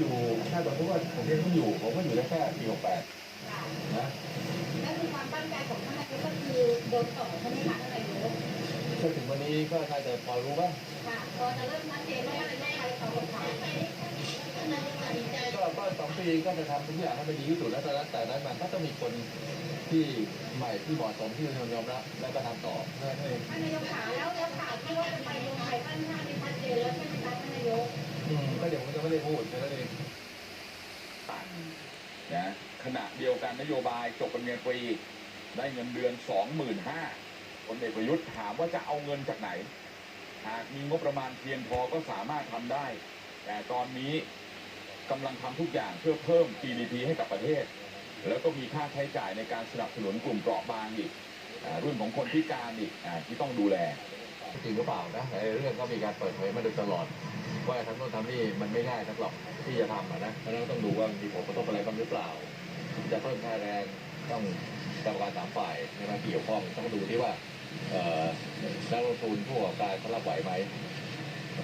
อยู่ถ้าสมมติว่าผมยังไม่อยู่ ผมก็อยู่ได้แค่ปีหกแปดค่ะนะนั่นคือความตั้งใจของท่านนายกก็คือโดนต่อใช่ไหมคะท่านนายกจนถึงวันนี้ก็น่าจะพอรู้บ้างค่ะพอจะเริ่มชัดเจนว่าท่านนายกใครต่อกับใครท่านนายกตัดสินใจก็ก็สองปีก็จะทำทุกอย่างให้มันดีที่สุดแล้วแต่นั้นแต่นั้นมันก็ต้องมีคนที่ใหม่ที่เหมาะสมที่จะยอมรับแล้วก็ทำต่อนั่นเองท่านนายกขาแล้วแล้วข่าวที่ว่าจะไปลงไทยท่านท่านมีชัดเจน ได้พูดแค่นั้นเองนะขณะเดียวกันนโยบายจบปริญญาตรีได้เงินเดือน25,000คนเอกประยุทธ์ถามว่าจะเอาเงินจากไหน หากมีงบประมาณเพียงพอก็สามารถทำได้ แต่ตอนนี้กำลังทำทุกอย่างเพื่อเพิ่ม GDP ให้กับประเทศ แล้วก็มีค่าใช้จ่ายในการสนับสนุนกลุ่มเปราะบางอีกอ่าเรื่องของคนพิการอีกอาที่ต้องดูแลจริงหรือเปล่านะเรื่องก็มีการเปิดเผยมาโดยตลอด ว่าทำโน่นทำนี่มันไม่ง่ายนักหรอกที่จะทำอะนะเพราะฉะนั้นต้องดูว่ามีผลกระทบอะไรบ้างหรือเปล่า จะเพิ่มค่าแรงต้องกรรมการสามฝ่ายในมาเกี่ยวข้องต้องดูที่ว่าเอ่อนักลงทุนผู้ประกอบการเขารับไหวไหม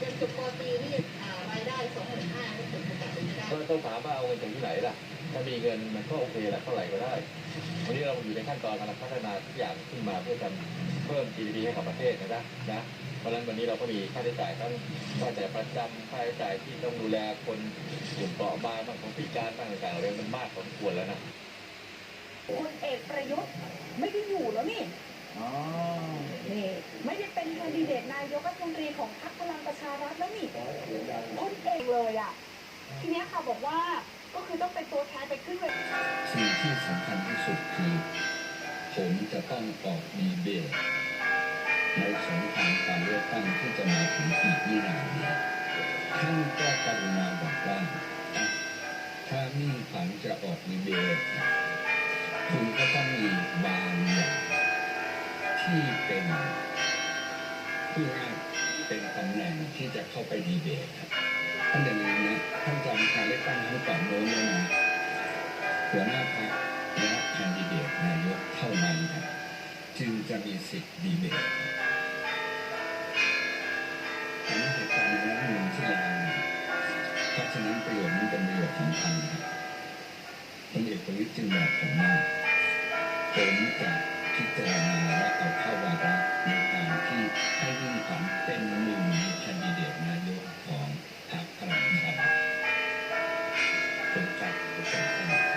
จนจบปตรีนี่อ่ารายได้สองหมื่นห้าไม่ถึงจะเป็นไม่ได้ก็ต้องถามว่าเอาเงินจากที่ไหนล่ะ ถ้ามีเงินมันก็โอเคแหละเท่าไหร่ก็ได้ วันนี้เราอยู่ในขั้นตอนกำลังพัฒนาทุกอย่างขึ้นมาเพื่อจะเพิ่ม GDP ให้กับประเทศนะนะนะเพ ราะฉะนั้นวันนี้เราก็มีค่าใช้จ่ายทั้งค่าใช้จ่ายประจำค่าใช้จ่ายที่ต้องดูแลคนกลุ่มเปราะบางบางคนพิการบ้างต่างๆเรื่องมันมากพอสมควรแล้วนะคุณเอกประยุทธ์ไม่ได้อยู่แล้วนี่อ๋อนี่ไม่ได้เป็นแคนดิเดตนายกรัฐมนตรีของพรรคพลังประชารัฐแล้วนี่คุณเอกเลยอะ ทีเนี้ยค่ะบอกว่าก็คือต้องเป็นตัวแทนไปขึ้นเวทีสิ่งที่สำคัญที่สุดคือ ผมจะต้องออกดีเบต ในสงครามการเลือกตั้งที่จะมาถึงอีกไม่นานนี้ท่านก็กรุณาบอกว่าถ้ามิ่งขวัญจะออกดีเบตคุณก็ต้องมีบางอย่างที่เป็นผู้ง่าเป็นตำแหน่งที่จะเข้าไปดีเบตครับท่านอย่างนี้นะท่านจำการเลือกตั้งครั้งก่อนโน้นเลยนะหัวหน้าพรรค นั้นประโยชน์นั้นเป็นประโยชน์สำคัญพลเอกประวิตรจึงบอกผมว่าผมจะพิจารณาและเอาเข้าวาระในการที่ให้ยิ่งขวัญเป็นหนึ่งในแคนดิเดตนายกของพรรคพลังประชารัฐผมจะพิจารณา